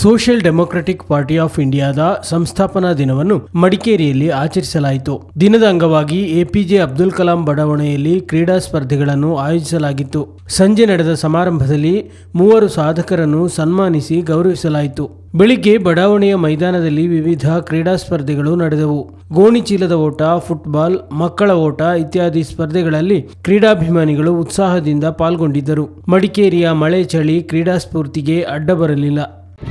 Social democratic party of ಇಂಡಿಯಾದ ಸಂಸ್ಥಾಪನಾ ದಿನವನ್ನು ಮಡಿಕೇರಿಯಲ್ಲಿ ಆಚರಿಸಲಾಯಿತು. ದಿನದ ಅಂಗವಾಗಿ ಎಪಿಜೆ ಅಬ್ದುಲ್ ಕಲಾಂ ಬಡಾವಣೆಯಲ್ಲಿ ಕ್ರೀಡಾ ಸ್ಪರ್ಧೆಗಳನ್ನು ಆಯೋಜಿಸಲಾಗಿತ್ತು. ಸಂಜೆ ನಡೆದ ಸಮಾರಂಭದಲ್ಲಿ ಮೂವರು ಸಾಧಕರನ್ನು ಸನ್ಮಾನಿಸಿ ಗೌರವಿಸಲಾಯಿತು. ಬೆಳಿಗ್ಗೆ ಬಡಾವಣೆಯ ಮೈದಾನದಲ್ಲಿ ವಿವಿಧ ಕ್ರೀಡಾ ಸ್ಪರ್ಧೆಗಳು ನಡೆದವು. ಗೋಣಿಚೀಲದ ಓಟ, ಫುಟ್ಬಾಲ್, ಮಕ್ಕಳ ಓಟ ಇತ್ಯಾದಿ ಸ್ಪರ್ಧೆಗಳಲ್ಲಿ ಕ್ರೀಡಾಭಿಮಾನಿಗಳು ಉತ್ಸಾಹದಿಂದ ಪಾಲ್ಗೊಂಡಿದ್ದರು. ಮಡಿಕೇರಿಯ ಮಳೆ ಚಳಿ ಕ್ರೀಡಾ ಸ್ಫೂರ್ತಿಗೆ ಅಡ್ಡ ಬರಲಿಲ್ಲ.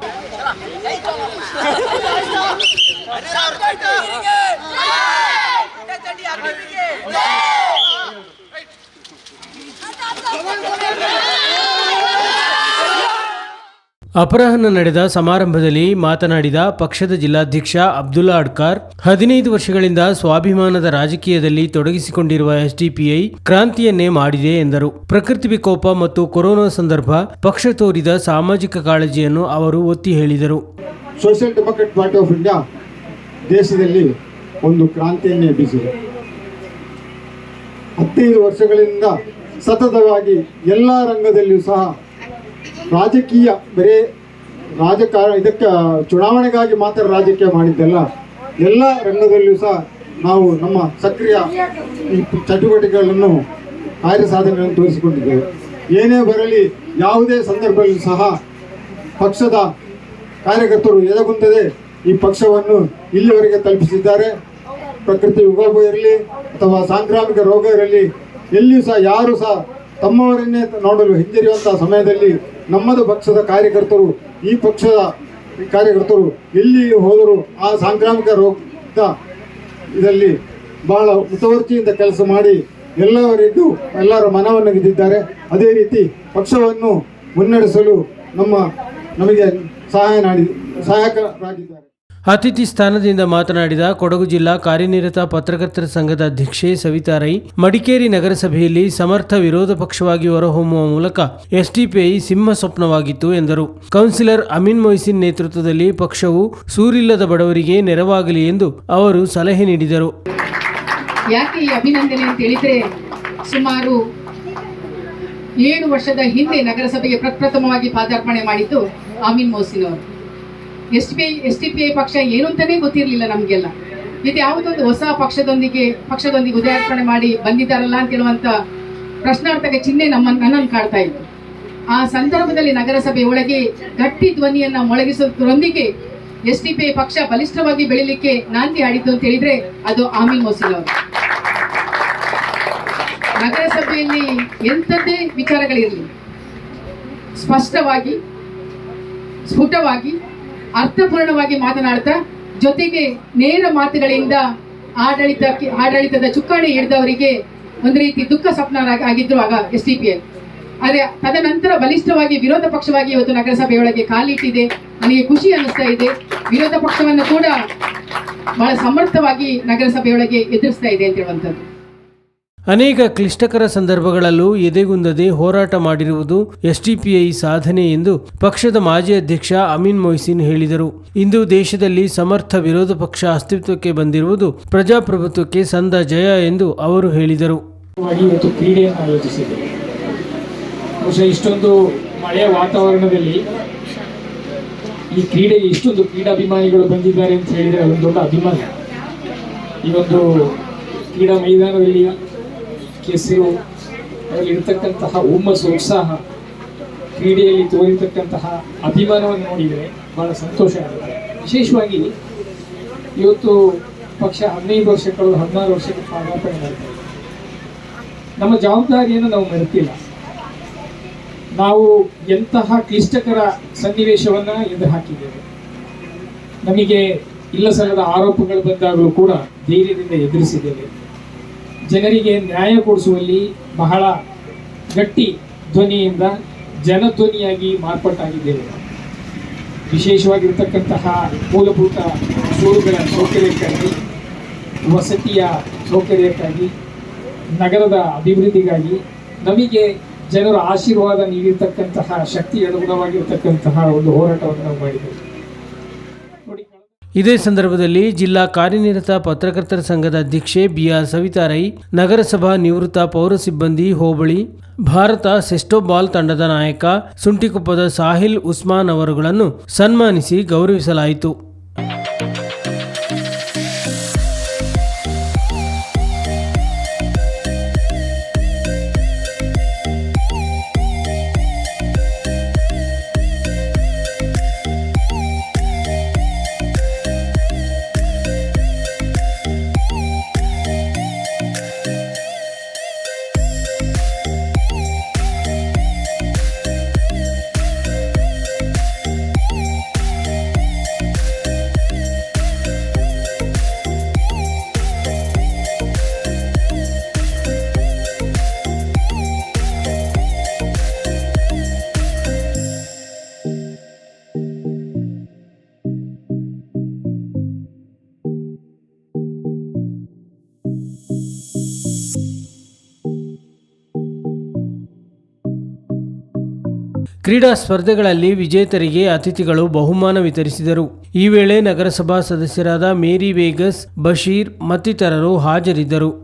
行了哎走了。不好意思啊 ಅಪರಾಹ್ನ ನಡೆದ ಸಮಾರಂಭದಲ್ಲಿ ಮಾತನಾಡಿದ ಪಕ್ಷದ ಜಿಲ್ಲಾಧ್ಯಕ್ಷ ಅಬ್ದುಲ್ಲಾ ಅಡ್ಕಾರ್, ಹದಿನೈದು ವರ್ಷಗಳಿಂದ ಸ್ವಾಭಿಮಾನದ ರಾಜಕೀಯದಲ್ಲಿ ತೊಡಗಿಸಿಕೊಂಡಿರುವ ಎಸ್ಡಿಪಿಐ ಕ್ರಾಂತಿಯನ್ನೇ ಮಾಡಿದೆ ಎಂದರು. ಪ್ರಕೃತಿ ವಿಕೋಪ ಮತ್ತು ಕೊರೋನಾ ಸಂದರ್ಭ, ಪಕ್ಷ ತೋರಿದ ಸಾಮಾಜಿಕ ಕಾಳಜಿಯನ್ನು ಅವರು ಒತ್ತಿ ಹೇಳಿದರು. Social democratic party of India ದೇಶದಲ್ಲಿ ಒಂದು ಕ್ರಾಂತಿಯನ್ನೇ ಎಬ್ಬಿಸಿದೆ ಹದಿನೈದು ವರ್ಷಗಳಿಂದ ಸತತವಾಗಿ ಎಲ್ಲ ರಂಗದಲ್ಲಿಯೂ ಸಹ ರಾಜಕೀಯ ಬರೇ ರಾಜಕಾರ ಇದಕ್ಕೆ ಚುನಾವಣೆಗಾಗಿ ಮಾತ್ರ ರಾಜಕೀಯ ಮಾಡಿದ್ದಲ್ಲ, ಎಲ್ಲ ರಂಗದಲ್ಲಿಯೂ ಸಹ ನಾವು ನಮ್ಮ ಸಕ್ರಿಯ ಚಟುವಟಿಕೆಗಳನ್ನು, ಕಾರ್ಯ ಸಾಧನೆಗಳನ್ನು ತೋರಿಸಿಕೊಂಡಿದ್ದೇವೆ. ಏನೇ ಬರಲಿ, ಯಾವುದೇ ಸಂದರ್ಭದಲ್ಲಿ ಸಹ ಪಕ್ಷದ ಕಾರ್ಯಕರ್ತರು ಎದಗುಂದದೆ ಈ ಪಕ್ಷವನ್ನು ಇಲ್ಲಿವರೆಗೆ ತಲುಪಿಸಿದ್ದಾರೆ. ಪ್ರಕೃತಿ ವಿಕೋಪ ಇರಲಿ, ಅಥವಾ ಸಾಂಕ್ರಾಮಿಕ ರೋಗ ಇರಲಿ, ಎಲ್ಲಿಯೂ ಸಹ ಯಾರು ಸಹ ತಮ್ಮವರನ್ನೇ ನೋಡಲು ಹಿಂಜರಿಯುವಂತಹ ಸಮಯದಲ್ಲಿ ನಮ್ಮದು ಪಕ್ಷದ ಕಾರ್ಯಕರ್ತರು, ಈ ಪಕ್ಷದ ಕಾರ್ಯಕರ್ತರು ಎಲ್ಲಿ ಹೋದರೂ ಆ ಸಾಂಕ್ರಾಮಿಕ ರೋಗದ ಇದರಲ್ಲಿ ಬಹಳ ಮುತುವರ್ಜಿಯಿಂದ ಕೆಲಸ ಮಾಡಿ ಎಲ್ಲವರಿಗೂ ಎಲ್ಲರ ಮನವನ್ನು ಗೆದ್ದಿದ್ದಾರೆ ಅದೇ ರೀತಿ ಪಕ್ಷವನ್ನು ಮುನ್ನಡೆಸಲು ನಮ್ಮ ನಮಗೆ ಸಹಾಯ ನಾಡಿ, ಸಹಾಯಕರಾಗಿದ್ದಾರೆ. ಅತಿಥಿ ಸ್ಥಾನದಿಂದ ಮಾತನಾಡಿದ ಕೊಡಗು ಜಿಲ್ಲಾ ಕಾರ್ಯನಿರತ ಪತ್ರಕರ್ತರ ಸಂಘದ ಅಧ್ಯಕ್ಷೆ ಸವಿತಾ ರೈ ಮಡಿಕೇರಿ ನಗರಸಭೆಯಲ್ಲಿ ಸಮರ್ಥ ವಿರೋಧ ಪಕ್ಷವಾಗಿ ಹೊರಹೊಮ್ಮುವ ಮೂಲಕ ಎಸ್ಡಿಪಿಐ ಸಿಂಹ ಸ್ವಪ್ನವಾಗಿತ್ತು ಎಂದರು. ಕೌನ್ಸಿಲರ್ ಅಮಿನ್ ಮೊಯ್ಸಿನ್ ನೇತೃತ್ವದಲ್ಲಿ ಪಕ್ಷವು ಸೂರಿಲ್ಲದ ಬಡವರಿಗೆ ನೆರವಾಗಲಿ ಎಂದು ಅವರು ಸಲಹೆ ನೀಡಿದರು. ಯಾಕೆ ಈ ಅಭಿನಂದನೆ ಅಂತ ಹೇಳಿದ್ರೆ ಸುಮಾರು ಏಳು ವರ್ಷದ ಹಿಂದೆ ನಗರಸಭೆಗೆ ಪ್ರಪ್ರಥಮವಾಗಿ ಪಾದಾರ್ಪಣೆ ಮಾಡಿದ್ದು ಅಮಿನ್ ಮೊಹಸಿನ್ ಅವರು. S P I S T P I ಪಕ್ಷ ಏನು ಅಂತಲೇ ಗೊತ್ತಿರಲಿಲ್ಲ ನಮಗೆಲ್ಲ. ಇದು ಯಾವುದೊಂದು ಹೊಸ ಪಕ್ಷದೊಂದಿಗೆ ಪಕ್ಷದೊಂದಿಗೆ ಉದಯಾರ್ಪಣೆ ಮಾಡಿ ಬಂದಿದ್ದಾರಲ್ಲ ಅಂತ ಹೇಳುವಂತ ಪ್ರಶ್ನಾರ್ಥಕ ಚಿಹ್ನೆ ನಮ್ಮ ನನ್ನನ್ನು ಕಾಡ್ತಾ ಇತ್ತು. ಆ ಸಂದರ್ಭದಲ್ಲಿ ನಗರಸಭೆ ಒಳಗೆ ಗಟ್ಟಿ ಧ್ವನಿಯನ್ನ ಮೊಳಗಿಸೋದ್ರೊಂದಿಗೆ ಎಸ್ ಟಿ ಪಿ ಪಕ್ಷ ಬಲಿಷ್ಠವಾಗಿ ಬೆಳಿಲಿಕ್ಕೆ ನಾಂದಿ ಆಡಿದ್ದು ಅಂತ ಹೇಳಿದ್ರೆ ಅದು ಆಮೀನ್ ಮೋಸಿಲ್ ಅವರು. ನಗರಸಭೆಯಲ್ಲಿ ಎಂಥದ್ದೇ ವಿಚಾರಗಳಿರಲಿ. ಸ್ಪಷ್ಟವಾಗಿ, ಸ್ಫುಟವಾಗಿ ಅರ್ಥಪೂರ್ಣವಾಗಿ ಮಾತನಾಡ್ತಾ, ಜೊತೆಗೆ ನೇರ ಮಾತುಗಳಿಂದ ಆಡಳಿತ, ಆಡಳಿತದ ಚುಕ್ಕಾಣಿ ಹಿಡಿದವರಿಗೆ ಒಂದು ರೀತಿ ದುಃಖ ಸ್ವಪ್ನ ಆಗಿದ್ರು ಆಗ ಎಸ್ ಡಿ ಪಿ ಎಲ್. ಆದರೆ ತದನಂತರ ಬಲಿಷ್ಠವಾಗಿ ವಿರೋಧ ಪಕ್ಷವಾಗಿ ಇವತ್ತು ನಗರಸಭೆಯೊಳಗೆ ಕಾಲಿಟ್ಟಿದೆ. ನನಗೆ ಖುಷಿ ಅನಿಸ್ತಾ ಇದೆ. ವಿರೋಧ ಪಕ್ಷವನ್ನು ಕೂಡ ಬಹಳ ಸಮರ್ಥವಾಗಿ ನಗರಸಭೆಯೊಳಗೆ ಎದುರಿಸ್ತಾ ಇದೆ ಅಂತ ಹೇಳುವಂಥದ್ದು. ಅನೇಕ ಕ್ಲಿಷ್ಟಕರ ಸಂದರ್ಭಗಳಲ್ಲೂ ಎದೆಗುಂದದೆ ಹೋರಾಟ ಮಾಡಿರುವುದು ಎಸ್ಡಿಪಿಐ ಸಾಧನೆ ಎಂದು ಪಕ್ಷದ ಮಾಜಿ ಅಧ್ಯಕ್ಷ ಅಮೀನ್ ಮೊಯ್ಸಿನ್ ಹೇಳಿದರು. ಇಂದು ದೇಶದಲ್ಲಿ ಸಮರ್ಥ ವಿರೋಧ ಪಕ್ಷ ಅಸ್ತಿತ್ವಕ್ಕೆ ಬಂದಿರುವುದು ಪ್ರಜಾಪ್ರಭುತ್ವಕ್ಕೆ ಸಂದ ಜಯ ಎಂದು ಅವರು ಹೇಳಿದರು. ಇಷ್ಟೊಂದು ಮಳೆಯ ವಾತಾವರಣದಲ್ಲಿ ಈ ಇಷ್ಟೊಂದು ಕ್ರೀಡಾಭಿಮಾನಿಗಳು ಬಂದಿದ್ದಾರೆ ಅಂತ ಹೇಳಿದರೆ ಅದೊಂದು ದೊಡ್ಡ ಅಭಿಮಾನ. ಈ ಒಂದು ಕ್ರೀಡಾ ಮೈದಾನದಲ್ಲಿ ಕೆಸರು ಅದರಲ್ಲಿರ್ತಕ್ಕಂತಹ ಹುಮ್ಮಸ್ಸು ಉತ್ಸಾಹ ಕ್ರೀಡೆಯಲ್ಲಿ ತೋರಿರ್ತಕ್ಕಂತಹ ಅಭಿಮಾನವನ್ನು ನೋಡಿದರೆ ಬಹಳ ಸಂತೋಷ ಆಗುತ್ತೆ. ವಿಶೇಷವಾಗಿ ಇವತ್ತು ಪಕ್ಷ ಹದಿನೈದು ವರ್ಷಗಳು ಹದಿನಾರು ವರ್ಷಕ್ಕೆ ಪಾದಾರ್ಪಣೆ ಮಾಡ್ತಾರೆ ನಮ್ಮ ಜವಾಬ್ದಾರಿಯನ್ನು ನಾವು ಮರೆತಿಲ್ಲ. ನಾವು ಎಂತಹ ಕ್ಲಿಷ್ಟಕರ ಸನ್ನಿವೇಶವನ್ನ ಎದುರು ಹಾಕಿದ್ದೇವೆ ನಮಗೆ ಇಲ್ಲ ಆರೋಪಗಳು ಬಂದಾಗಲೂ ಕೂಡ ಧೈರ್ಯದಿಂದ ಎದುರಿಸಿದ್ದೇವೆ. ಜನರಿಗೆ ನ್ಯಾಯ ಕೊಡಿಸುವಲ್ಲಿ ಬಹಳ ಗಟ್ಟಿ ಧ್ವನಿಯಿಂದ ಜನಧ್ವನಿಯಾಗಿ ಮಾರ್ಪಾಟಾಗಿದ್ದೇವೆ. ವಿಶೇಷವಾಗಿರ್ತಕ್ಕಂತಹ ಮೂಲಭೂತ ಸೂರುಗಳ ಸೌಕರ್ಯಕ್ಕಾಗಿ, ವಸತಿಯ ಸೌಕರ್ಯಕ್ಕಾಗಿ, ನಗರದ ಅಭಿವೃದ್ಧಿಗಾಗಿ ನಮಗೆ ಜನರ ಆಶೀರ್ವಾದ ನೀಡಿರ್ತಕ್ಕಂತಹ ಶಕ್ತಿ ಅನುಗುಣವಾಗಿರ್ತಕ್ಕಂತಹ ಒಂದು ಹೋರಾಟವನ್ನು ನಾವು ಮಾಡಿದ್ದೇವೆ. ಇದೇ ಸಂದರ್ಭದಲ್ಲಿ ಜಿಲ್ಲಾ ಕಾರ್ಯನಿರತ ಪತ್ರಕರ್ತರ ಸಂಘದ ಅಧ್ಯಕ್ಷೆ ಬಿಆರ್ ಸವಿತಾರೈ, ನಗರಸಭಾ ನಿವೃತ್ತ ಪೌರ ಸಿಬ್ಬಂದಿ ಹೋಬಳಿ, ಭಾರತ ಸೆಸ್ಟೋಬಾಲ್ ತಂಡದ ನಾಯಕ ಸುಂಟಿಕೊಪ್ಪದ ಸಾಹಿಲ್ ಉಸ್ಮಾನ್ ಅವರುಗಳನ್ನು ಸನ್ಮಾನಿಸಿ ಗೌರವಿಸಲಾಯಿತು. ಕ್ರೀಡಾ ಸ್ಪರ್ಧೆಗಳಲ್ಲಿ ವಿಜೇತರಿಗೆ ಅತಿಥಿಗಳು ಬಹುಮಾನ ವಿತರಿಸಿದರು. ಈ ವೇಳೆ ನಗರಸಭಾ ಸದಸ್ಯರಾದ ಮೇರಿ ವೇಗಸ್, ಬಶೀರ್ ಮತ್ತಿತರರು ಹಾಜರಿದ್ದರು.